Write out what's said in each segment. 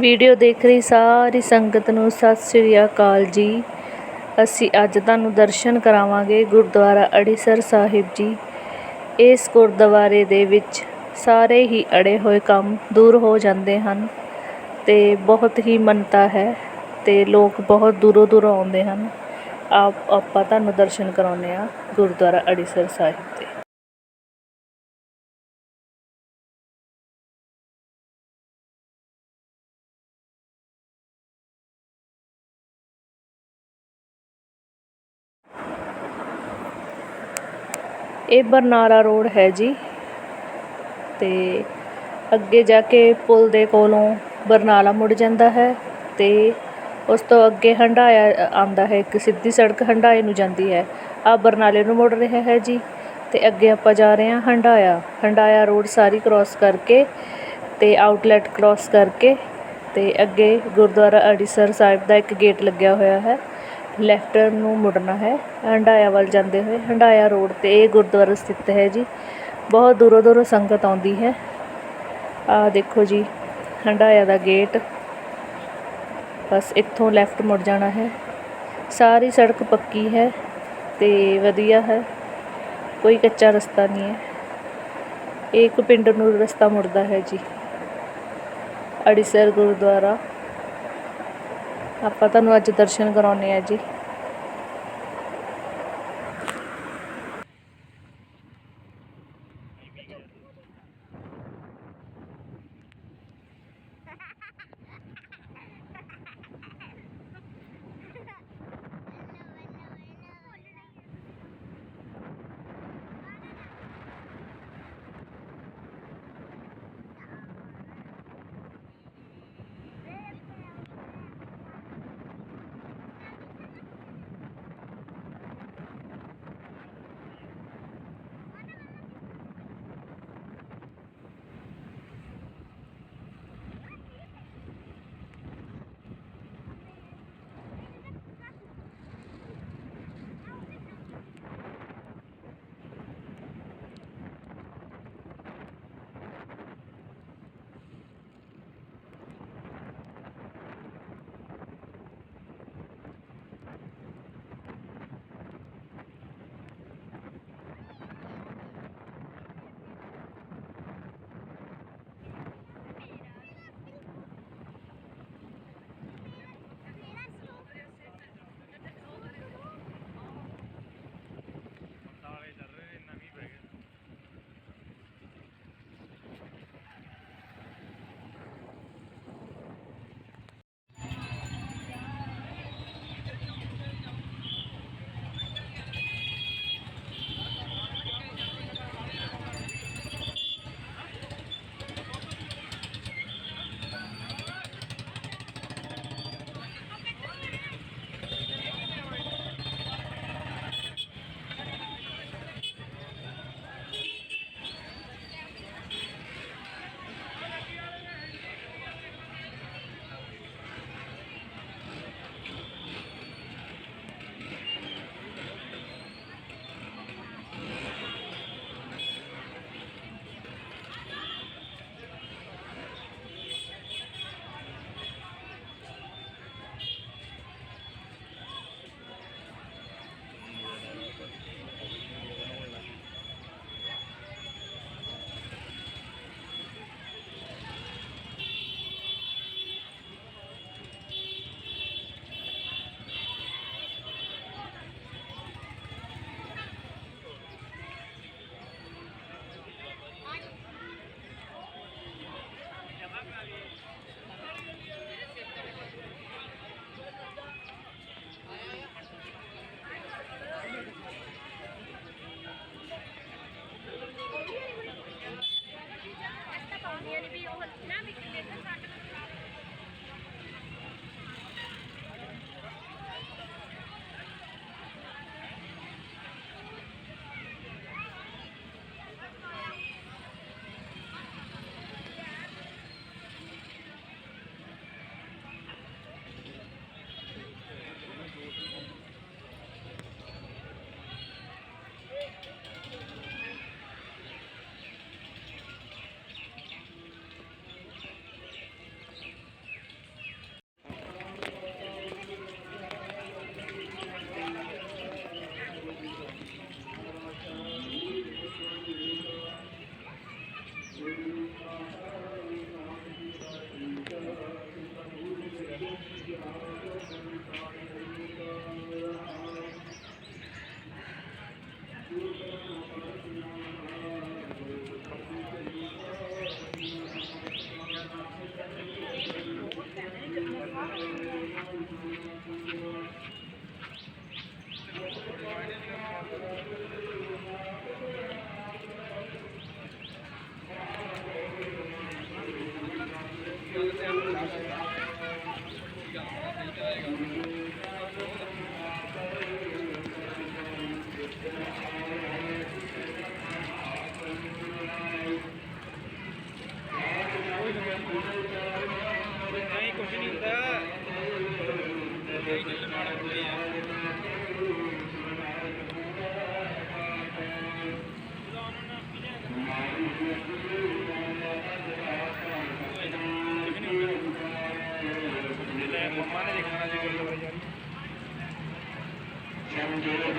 Video ਦੇਖ ਰਹੀ ਸਾਰੀ ਸੰਗਤ ਨੂੰ। ਸਤਿ ਸ੍ਰੀ ਅਕਾਲ ਜੀ। ਅਸੀਂ ਅੱਜ ਤੁਹਾਨੂੰ ਦਰਸ਼ਨ ਕਰਾਵਾਂਗੇ ਗੁਰਦੁਆਰਾ ਅੜੀਸਰ ਸਾਹਿਬ ਜੀ। ਇਸ ਗੁਰਦੁਆਰੇ ਦੇ ਵਿੱਚ ਸਾਰੇ ਹੀ ਅੜੇ ਹੋਏ ਕੰਮ ਦੂਰ ਹੋ ਜਾਂਦੇ ਹਨ ਤੇ ਬਹੁਤ ਹੀ ਮੰਨਤਾ ਹੈ ਤੇ ਲੋਕ ਬਹੁਤ ਦੂਰੋਂ ਦੂਰੋਂ ਆਉਂਦੇ ਹਨ। ਆਪ ਆਪਾਂ ਤੁਹਾਨੂੰ ਦਰਸ਼ਨ ਕਰਾਉਂਦੇ ਆ ਗੁਰਦੁਆਰਾ ਅੜੀਸਰ ਸਾਹਿਬ ਦੇ ਇਹ ਬਰਨਾਲਾ ਰੋਡ ਹੈ ਜੀ। ਅਤੇ ਅੱਗੇ ਜਾ ਕੇ ਪੁਲ ਦੇ ਕੋਲੋਂ ਬਰਨਾਲਾ ਮੁੜ ਜਾਂਦਾ ਹੈ ਅਤੇ ਉਸ ਤੋਂ ਅੱਗੇ ਹੰਡਾਇਆ ਆਉਂਦਾ ਹੈ, ਇੱਕ ਸਿੱਧੀ ਸੜਕ ਹੰਢਾਏ ਨੂੰ ਜਾਂਦੀ ਹੈ। ਆਹ ਬਰਨਾਲੇ ਨੂੰ ਮੁੜ ਰਿਹਾ ਹੈ ਜੀ। ਅਤੇ ਅੱਗੇ ਆਪਾਂ ਜਾ ਰਹੇ ਹਾਂ ਹੰਢਾਇਆ। ਹੰਡਾਇਆ ਰੋਡ ਸਾਰੀ ਕ੍ਰਾਸ ਕਰਕੇ ਅਤੇ ਆਊਟਲੈਟ ਕ੍ਰਾਸ ਕਰਕੇ ਅਤੇ ਅੱਗੇ ਗੁਰਦੁਆਰਾ ਅੜੀਸਰ ਸਾਹਿਬ ਦਾ ਇੱਕ ਗੇਟ ਲੱਗਿਆ ਹੋਇਆ ਹੈ। ਲੈਫਟ ਨੂੰ ਮੁੜਨਾ ਹੈ। ਹੰਡਾਇਆ ਵੱਲ ਜਾਂਦੇ ਹੋਏ ਹੰਡਾਇਆ ਰੋਡ ਤੇ ਇਹ ਗੁਰਦੁਆਰਾ ਸਥਿਤ ਹੈ ਜੀ। ਬਹੁਤ ਦੂਰੋਂ ਦੂਰੋਂ ਸੰਗਤ ਆਉਂਦੀ ਹੈ। ਆ ਦੇਖੋ ਜੀ, ਹੰਡਾਇਆ ਦਾ ਗੇਟ। ਬਸ ਇੱਥੋਂ ਲੈਫਟ ਮੁੜ ਜਾਣਾ ਹੈ। ਸਾਰੀ ਸੜਕ ਪੱਕੀ ਹੈ ਤੇ ਵਧੀਆ ਹੈ। ਕੋਈ ਕੱਚਾ ਰਸਤਾ ਨਹੀਂ ਹੈ। ਇਹ ਇੱਕ ਪਿੰਡ ਨੂੰ ਰਸਤਾ ਮੁੜਦਾ ਹੈ ਜੀ। ਅੜੀਸਰ ਗੁਰਦੁਆਰਾ। ਆਪਾਂ ਤੁਹਾਨੂੰ ਅੱਜ ਦਰਸ਼ਨ ਕਰਾਉਂਦੇ ਹਾਂ ਜੀ। ਕਿੰਨੇ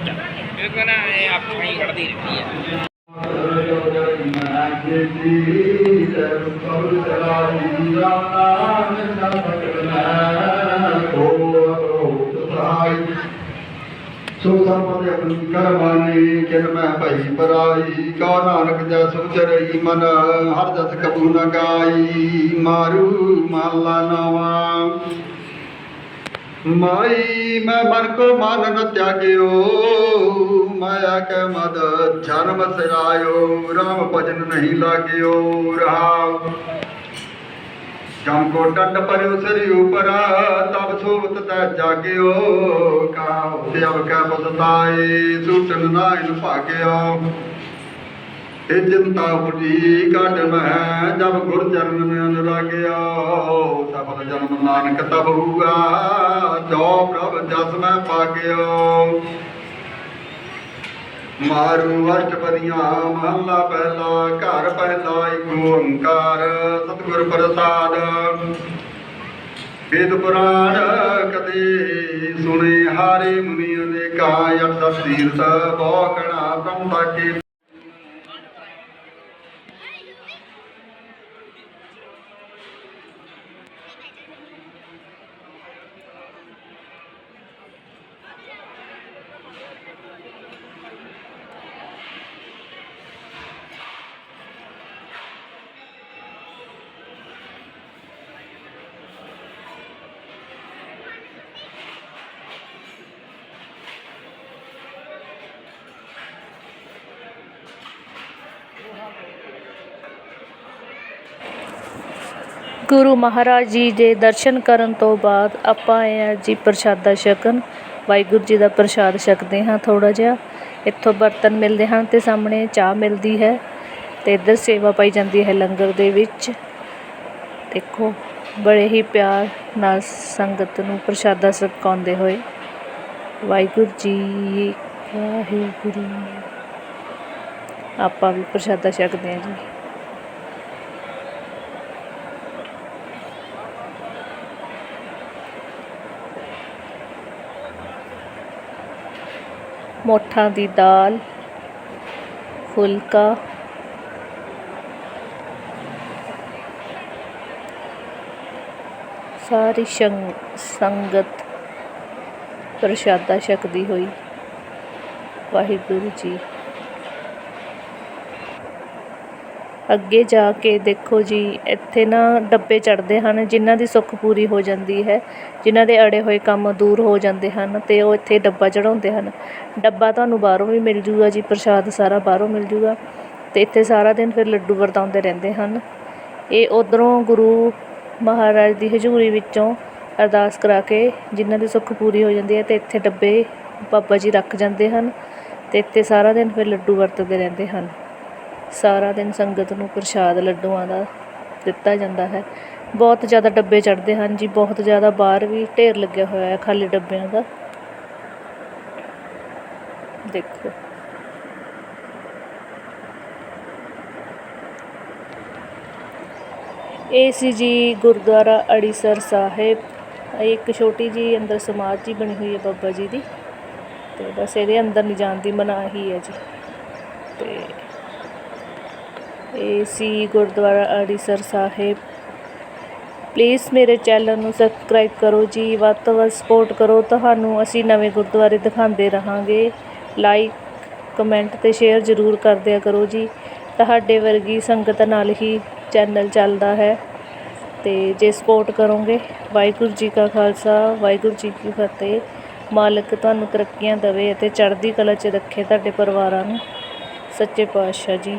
ਇਹ ਕਹਿੰਦਾ ਇਹ ਆਪਣੀ ਹੀ ਕੱਢਦੀ ਰਹਿੰਦੀ ਹੈ ਸੋ ਸੰਪਤ ਆਪਣੀ ਕਰਮਾਨੀ, ਕਿਨ ਮੈਂ ਭਈ ਪਰਾਈ, ਕਾ ਨਾਨਕ ਜਸ ਉਚਰਈ ਮਨ, ਹਰ ਜਸ ਕਬੂ ਨ ਗਾਈ, ਮਾਰੂ ਮਾਲਾ ਨਵਾ। ਮਾਈ, ਮੈਂ ਮਨ ਕੋ ਮਨ ਨ ਤਿਆਗਿਓ, ਮਾਇਆ ਕੈ ਮਦ ਜਨਮ ਸਿਰਾਇਓ ਰਾਮ ਭਜਨ ਨਹੀਂ ਲਾਗਿਓ, ਰਹਾਉ। ਜਮ ਕੋ ਡੰਡ ਪਰਿਉ ਸਰੀ ਉਪਰ, ਤਬ ਸੋਵਤ ਤੈ ਜਾਗਿਓ ਕਾਉ ਤੇ ਅਬ ਕੈ ਬਦਤਾਏ ਸੁਟਨ ਨਾਇਨ ਭਾਗਿਓ। ਇਹ ਚਿੰਤਾ ਉਪਜੀ ਕੱਢ ਮੈਂ, ਜਬ ਗੁਰ ਚਰਨ ਮੈਂ ਅਨੁਰਾਗਿਓ ਸਫਲ ਜਨਮ ਨਾਨਕ ਤਬ ਹੁਆ, ਜੋ ਪ੍ਰਭ ਜਸ ਮੈਂ ਪਾਗਿਓ ਮਾਰੂ ਅਸ਼ਟਪਦੀਆਂ ਮਹੱਲਾ ਪਹਿਲਾ, ਘਰ ਪਹਿਲਾ ਏਕ ਓੰਕਾਰ, ਸਤਿਗੁਰ ਪ੍ਰਸਾਦ। ਵੇਦ ਪੁਰਾਣ ਕਦੇ ਸੁਣੇ, ਹਾਰੇ ਮੁਨੀਆਂ ਦੇ ਕਾ ਅਠ ਤੀਰਥ ਬਹੁ ਕਣਾ ਬ੍ਰਹਮਾ ਕੇ ਗੁਰੂ ਮਹਾਰਾਜ ਜੀ ਦੇ ਦਰਸ਼ਨ ਕਰਨ ਤੋਂ ਬਾਅਦ ਆਪਾਂ ਇਹ ਹਾਂ ਜੀ ਪ੍ਰਸ਼ਾਦਾ ਛਕਣ। ਵਾਹਿਗੁਰੂ ਜੀ ਦਾ ਪ੍ਰਸ਼ਾਦ ਛਕਦੇ ਹਾਂ ਥੋੜ੍ਹਾ ਜਿਹਾ। ਇੱਥੋਂ ਬਰਤਨ ਮਿਲਦੇ ਹਨ ਅਤੇ ਸਾਹਮਣੇ ਚਾਹ ਮਿਲਦੀ ਹੈ ਅਤੇ ਇੱਧਰ ਸੇਵਾ ਪਾਈ ਜਾਂਦੀ ਹੈ ਲੰਗਰ ਦੇ ਵਿੱਚ। ਦੇਖੋ, ਬੜੇ ਹੀ ਪਿਆਰ ਨਾਲ ਸੰਗਤ ਨੂੰ ਪ੍ਰਸ਼ਾਦਾ ਛਕਾਉਂਦੇ ਹੋਏ। ਵਾਹਿਗੁਰੂ ਜੀ ਵਾਹਿਗੁਰੂ। ਆਪਾਂ ਵੀ ਪ੍ਰਸ਼ਾਦਾ ਛਕਦੇ ਹਾਂ ਜੀ। ਮੋਠਾਂ ਦੀ ਦਾਲ ਫੁਲਕਾ। ਸਾਰੀ ਸ਼ੰ- ਸੰਗਤ ਪ੍ਰਸ਼ਾਦਾ ਛਕਦੀ ਹੋਈ। ਵਾਹਿਗੁਰੂ ਜੀ ਅੱਗੇ ਜਾ ਕੇ ਦੇਖੋ ਜੀ, ਇੱਥੇ ਨਾ ਡੱਬੇ ਚੜ੍ਹਦੇ ਹਨ, ਜਿਨ੍ਹਾਂ ਦੀ ਸੁੱਖ ਪੂਰੀ ਹੋ ਜਾਂਦੀ ਹੈ, ਜਿਨ੍ਹਾਂ ਦੇ ਅੜੇ ਹੋਏ ਕੰਮ ਦੂਰ ਹੋ ਜਾਂਦੇ ਹਨ ਅਤੇ ਉਹ ਇੱਥੇ ਡੱਬਾ ਚੜਾਉਂਦੇ ਹਨ। ਡੱਬਾ ਤੁਹਾਨੂੰ ਬਾਹਰੋਂ ਵੀ ਮਿਲ ਜੂਗਾ ਜੀ, ਪ੍ਰਸ਼ਾਦ ਸਾਰਾ ਬਾਹਰੋਂ ਮਿਲ ਜੂਗਾ ਅਤੇ ਇੱਥੇ ਸਾਰਾ ਦਿਨ ਫਿਰ ਲੱਡੂ ਵਰਤਾਉਂਦੇ ਰਹਿੰਦੇ ਹਨ। ਇਹ ਉੱਧਰੋਂ ਗੁਰੂ ਮਹਾਰਾਜ ਦੀ ਹਜ਼ੂਰੀ ਵਿੱਚੋਂ ਅਰਦਾਸ ਕਰਾ ਕੇ ਜਿਨ੍ਹਾਂ ਦੀ ਸੁੱਖ ਪੂਰੀ ਹੋ ਜਾਂਦੀ ਹੈ ਅਤੇ ਇੱਥੇ ਡੱਬੇ ਬਾਬਾ ਜੀ ਰੱਖ ਜਾਂਦੇ ਹਨ ਅਤੇ ਇੱਥੇ ਸਾਰਾ ਦਿਨ ਫਿਰ ਲੱਡੂ ਵਰਤਦੇ ਰਹਿੰਦੇ ਹਨ। ਸਾਰਾ ਦਿਨ ਸੰਗਤ ਨੂੰ ਪ੍ਰਸ਼ਾਦ ਲੱਡੂਆਂ ਦਾ ਦਿੱਤਾ ਜਾਂਦਾ ਹੈ। ਬਹੁਤ ਜ਼ਿਆਦਾ ਡੱਬੇ ਚੜ੍ਹਦੇ ਹਨ ਜੀ, ਬਹੁਤ ਜ਼ਿਆਦਾ ਬਾਹਰ ਵੀ ਢੇਰ ਲੱਗਿਆ ਹੋਇਆ ਹੈ ਖਾਲੀ ਡੱਬਿਆਂ ਦਾ। ਦੇਖੋ। ਇਹ ਸੀ ਜੀ ਗੁਰਦੁਆਰਾ ਅੜੀਸਰ ਸਾਹਿਬ। ਇਹ ਇੱਕ ਛੋਟੀ ਜੀ ਅੰਦਰ ਸਮਾਧ ਜੀ ਬਣੀ ਹੋਈ ਹੈ ਬਾਬਾ ਜੀ ਦੀ। ਤੇ ਬਸ ਇਹਦੇ ਅੰਦਰ ਨਹੀਂ ਜਾਣ ਦੀ ਮਨਾਹੀ ਹੈ ਜੀ। ਤੇ ਇਹ ਸੀ ਗੁਰਦੁਆਰਾ, ਅੜੀਸਰ ਸਾਹਿਬ। ਪਲੀਜ਼ ਮੇਰੇ ਚੈਨਲ ਨੂੰ ਸਬਸਕ੍ਰਾਈਬ ਕਰੋ ਜੀ। ਵੱਧ ਤੋਂ ਵੱਧ ਸਪੋਰਟ ਕਰੋ। ਤੁਹਾਨੂੰ ਅਸੀਂ ਨਵੇਂ ਗੁਰਦੁਆਰੇ ਦਿਖਾਉਂਦੇ ਰਹਾਂਗੇ। ਲਾਈਕ ਕਮੈਂਟ ਤੇ ਸ਼ੇਅਰ ਜ਼ਰੂਰ ਕਰਦਿਆ ਕਰੋ ਜੀ। ਤੁਹਾਡੇ ਵਰਗੀ ਸੰਗਤ ਨਾਲ ਹੀ ਚੈਨਲ ਚੱਲਦਾ ਹੈ। ਤੇ ਜੇ ਸਪੋਰਟ ਕਰੋਗੇ, ਵਾਹਿਗੁਰੂ ਜੀ ਕਾ ਖਾਲਸਾ, ਵਾਹਿਗੁਰੂ ਜੀ ਕੀ ਫਤਿਹ। ਮਾਲਕ ਤੁਹਾਨੂੰ ਤਰੱਕੀਆਂ ਦੇਵੇ ਅਤੇ ਚੜ੍ਹਦੀ ਕਲਾ 'ਚ ਰੱਖੇ ਤੁਹਾਡੇ ਪਰਿਵਾਰਾਂ ਨੂੰ। ਸੱਚੇ ਪਾਤਸ਼ਾਹ ਜੀ।